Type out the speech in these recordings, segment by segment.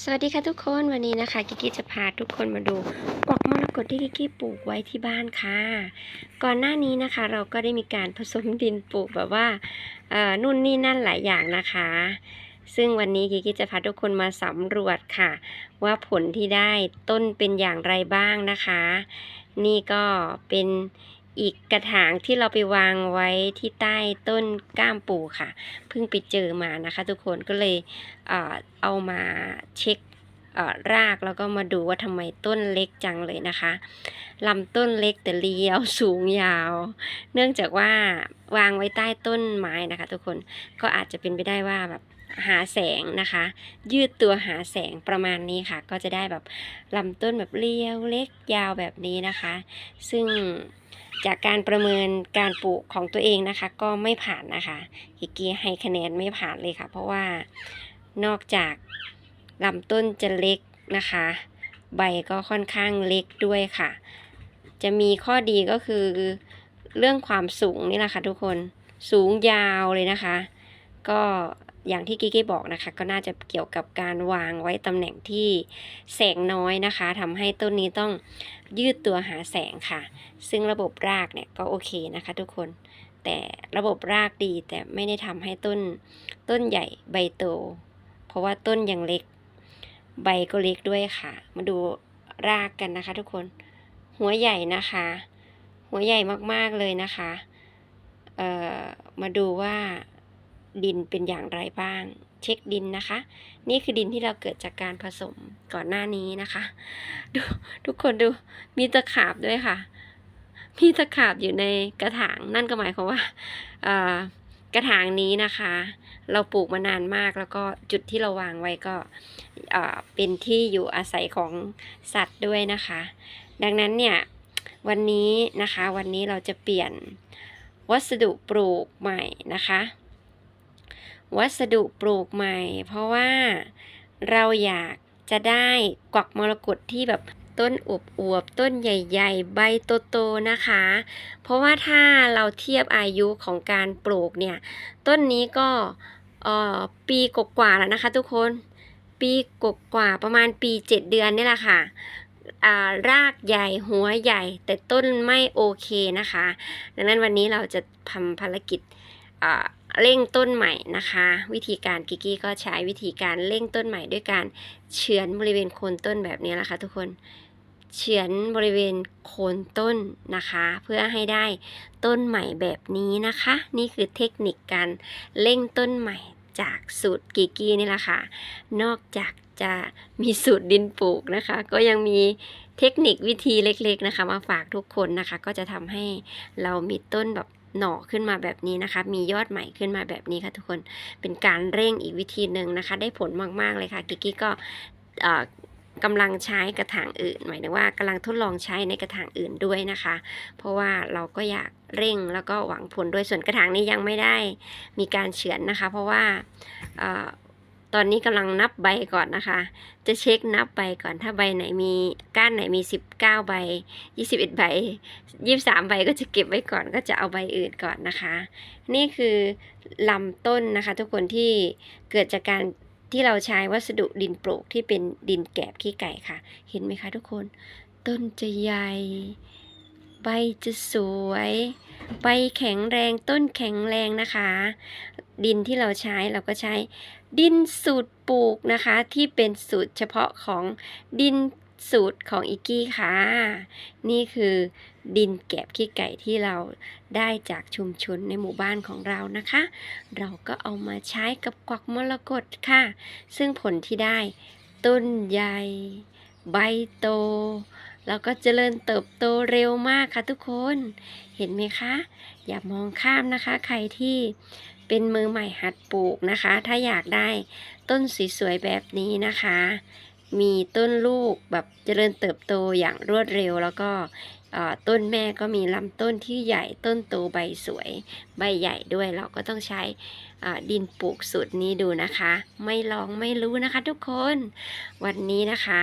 สวัสดีค่ะทุกคนวันนี้นะคะกิกกี้จะพาทุกคนมาดูกวักมรกตที่กิกกี้ปลูกไว้ที่บ้านค่ะ ก่อนหน้านี้นะคะ เราก็ได้มีการผสมดินปลูกแบบว่าเอ่อนู่นนี่นั่นหลายอย่างนะคะ ซึ่งวันนี้กิกกี้จะพาทุกคนมาสำรวจค่ะ ว่าผลที่ได้ต้นเป็นอย่างไรบ้างนะคะ นี่ก็เป็น อีกกระถางที่เราไปวางไว้ที่ใต้ต้นก้ามปูค่ะ เพิ่งไปเจอมานะคะทุกคนก็เลยเอามาเช็ครากแล้วก็มาดูว่าทำไมต้นเล็กจังเลยนะคะลำต้นเล็กแต่เลี้ยวสูงยาว เนื่องจากว่าวางไว้ใต้ต้นไม้นะคะ ทุกคนก็อาจจะเป็นไปได้ว่าแบบ หาแสงนะคะ ยืดตัวหาแสงประมาณนี้ค่ะ ก็จะได้แบบลำต้นแบบเลี้ยวเล็กยาวแบบนี้นะคะ ซึ่งจากการประเมินการปลูกของตัวเองนะคะ ก็ไม่ผ่านนะคะกิกกี้ให้คะแนนไม่ผ่านเลยค่ะ เพราะว่านอกจากลำต้นจะเล็กนะคะ ใบก็ค่อนข้างเล็กด้วยค่ะ จะมีข้อดีก็คือเรื่องความสูงนี่แหละค่ะทุกคนสูงยาวเลยนะคะ ก็ อย่างที่กิ๊กกี้บอกนะคะ ก็น่าจะเกี่ยวกับการวางไว้ตำแหน่งที่แสงน้อยนะคะทำให้ต้นนี้ต้องยืดตัวหาแสงค่ะ ซึ่งระบบรากเนี่ยก็โอเคนะคะทุกคน แต่ระบบรากดีแต่ไม่ได้ทำให้ต้นต้นใหญ่ใบโต เพราะว่าต้นยังเล็ก ใบก็เล็กด้วยค่ะ มาดูรากกันนะคะทุกคน หัวใหญ่นะคะ หัวใหญ่มากๆเลยนะคะ เอ่อ มาดูว่า ดินเป็นอย่างไรบ้าง เช็คดินนะคะ นี่คือดินที่เราเกิดจากการผสมก่อนหน้านี้นะคะดูทุกคนดูมีตะขาบด้วยค่ะ มีตะขาบอยู่ในกระถางนั่นก็หมายความว่ากระถางนี้นะคะ เราปลูกมานานมากแล้วก็จุดที่เราวางไว้ก็เป็นที่อยู่อาศัยของสัตว์ด้วยนะคะ ดังนั้นเนี่ยวันนี้นะคะวันนี้เราจะเปลี่ยนวัสดุปลูกใหม่นะคะ วัสดุปลูกใหม่ เพราะว่าเราอยากจะได้กวักมรกตที่แบบต้นอวบอวบๆต้นใหญ่ ๆ ใบโตๆนะคะ เพราะว่าถ้าเราเทียบอายุของการปลูกเนี่ย ต้นนี้ก็อ่อปีกว่าแล้วนะคะ ทุกคน ปีกว่าประมาณปีเจ็ดเดือนนี่แหละค่ะอ่ารากใหญ่หัวใหญ่ แต่ต้นไม่โอเคนะคะ ดังนั้นวันนี้เราจะทำภารกิจอ่า เร่งต้นใหม่นะคะ วิธีการกิกกี้ก็ใช้วิธีการเร่งต้นใหม่ด้วยการเฉือนบริเวณโคนต้นแบบนี้แหละค่ะทุกคนเฉือนบริเวณโคนต้นนะคะ เพื่อให้ได้ต้นใหม่แบบนี้นะคะ นี่คือเทคนิคการเร่งต้นใหม่จากสูตรกิกกี้นี่แหละค่ะ นอกจากจะมีสูตรดินปลูกนะคะ ก็ยังมีเทคนิควิธีเล็กๆนะคะ มาฝากทุกคนนะคะ ก็จะทำให้เรามีต้นแบบ หน่อขึ้นมาแบบนี้นะคะ มียอดใหม่ขึ้นมาแบบนี้ค่ะทุกคนเป็นการเร่งอีกวิธีหนึ่งนะคะ ได้ผลมากๆเลยค่ะกิกกี้ก็กำลังใช้กระถางอื่น หมายถึงว่ากำลังทดลองใช้ในกระถางอื่นด้วยนะคะ เพราะว่าเราก็อยากเร่งแล้วก็หวังผลด้วยส่วนกระถางนี้ยังไม่ได้มีการเฉือนนะคะ เพราะว่า ตอนนี้กำลังนับใบก่อนนะคะ จะเช็คนับใบก่อนถ้าใบไหนมีก้านไหนมี 19 ใบ 21 ใบ 23 ใบก็จะเก็บไว้ก่อนก็จะเอาใบอื่นก่อนนะคะ นี่คือลำต้นนะคะ ทุกคนที่เกิดจากการที่เราใช้วัสดุดินปลูกที่เป็นดินแกบขี้ไก่ค่ะ เห็นไหมคะทุกคน ต้นจะใหญ่ ใบจะสวย ใบแข็งแรงต้นแข็งแรงนะคะ ดินที่เราใช้เราก็ใช้ดินสูตรปลูกนะคะ ที่เป็นสูตรเฉพาะของดินสูตรของอิกกี้ค่ะ นี่คือดินแกบขี้ไก่ที่เราได้จากชุมชนในหมู่บ้านของเรานะคะ เราก็เอามาใช้กับกวักมรกตค่ะ ซึ่งผลที่ได้ต้นใหญ่ ใบโต แล้วก็เจริญเติบโตเร็วมากค่ะทุกคน เห็นไหมคะ อย่ามองข้ามนะคะ ใครที่เป็นมือใหม่หัดปลูกนะคะ ถ้าอยากได้ต้นสวยๆแบบนี้นะคะ มีต้นลูกแบบเจริญเติบโตอย่างรวดเร็ว แล้วก็ต้นแม่ก็มีลำต้นที่ใหญ่ต้นโตใบสวย ใบใหญ่ด้วยเราก็ต้องใช้ดินปลูกสูตรนี้ดูนะคะ ไม่ลองไม่รู้นะคะทุกคนวันนี้นะคะ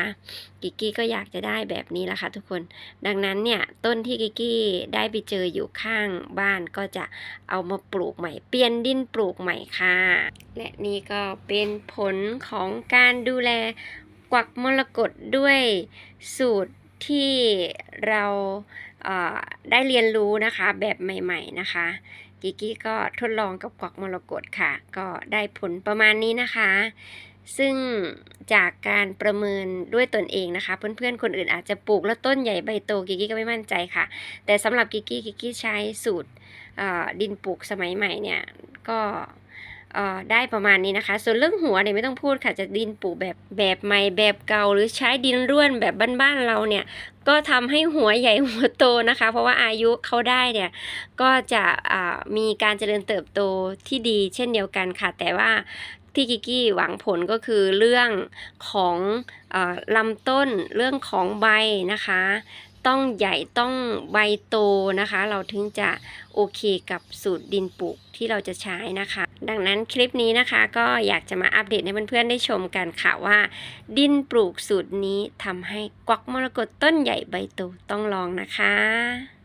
กิกกี้ก็อยากจะได้แบบนี้ละค่ะทุกคน ดังนั้นเนี่ยต้นที่กิกกี้ได้ไปเจออยู่ข้างบ้านก็จะเอามาปลูกใหม่ เปลี่ยนดินปลูกใหม่ค่ะ และนี่ก็เป็นผลของการดูแล กวักมรกตด้วยสูตรที่เราเอ่อได้เรียนรู้นะคะแบบใหม่ๆนะคะกิกี้ก็ทดลองกับกวักมรกตค่ะ ก็ได้ผลประมาณนี้นะคะ ซึ่งจากการประเมินด้วยตนเองนะคะ เพื่อนๆ คนอื่นอาจจะปลูกแล้วต้นใหญ่ใบโตกิกี้ก็ไม่มั่นใจค่ะ แต่สำหรับกิกี้กิกี้ใช้สูตรดินปลูกสมัยใหม่เนี่ยก็ ออได้ประมาณนี้นะคะ ส่วนเรื่องหัวเนี่ยไม่ต้องพูดค่ะจะดินปลูกแบบแบบใหม่แบบเก่า หรือใช้ดินร่วนแบบบ้านๆเราเนี่ย ก็ทำให้หัวใหญ่หัวโตนะคะ เพราะว่าอายุเขาได้เนี่ยก็จะมีการเจริญเติบโตที่ดีเช่นเดียวกันค่ะ แต่ว่าที่กิกี้หวังผลก็คือเรื่องของอลำต้นเรื่องของใบนะคะ ต้องใหญ่ต้องใบโตนะคะ เราถึงจะโอเคกับสูตรดินปลูกที่เราจะใช้นะคะ ดังนั้นคลิปนี้นะคะก็อยากจะมาอัปเดตให้เพื่อนๆได้ชมกันค่ะว่า ดินปลูกสูตรนี้ทำให้กวักมรกตต้นใหญ่ใบโตต้องลองนะคะ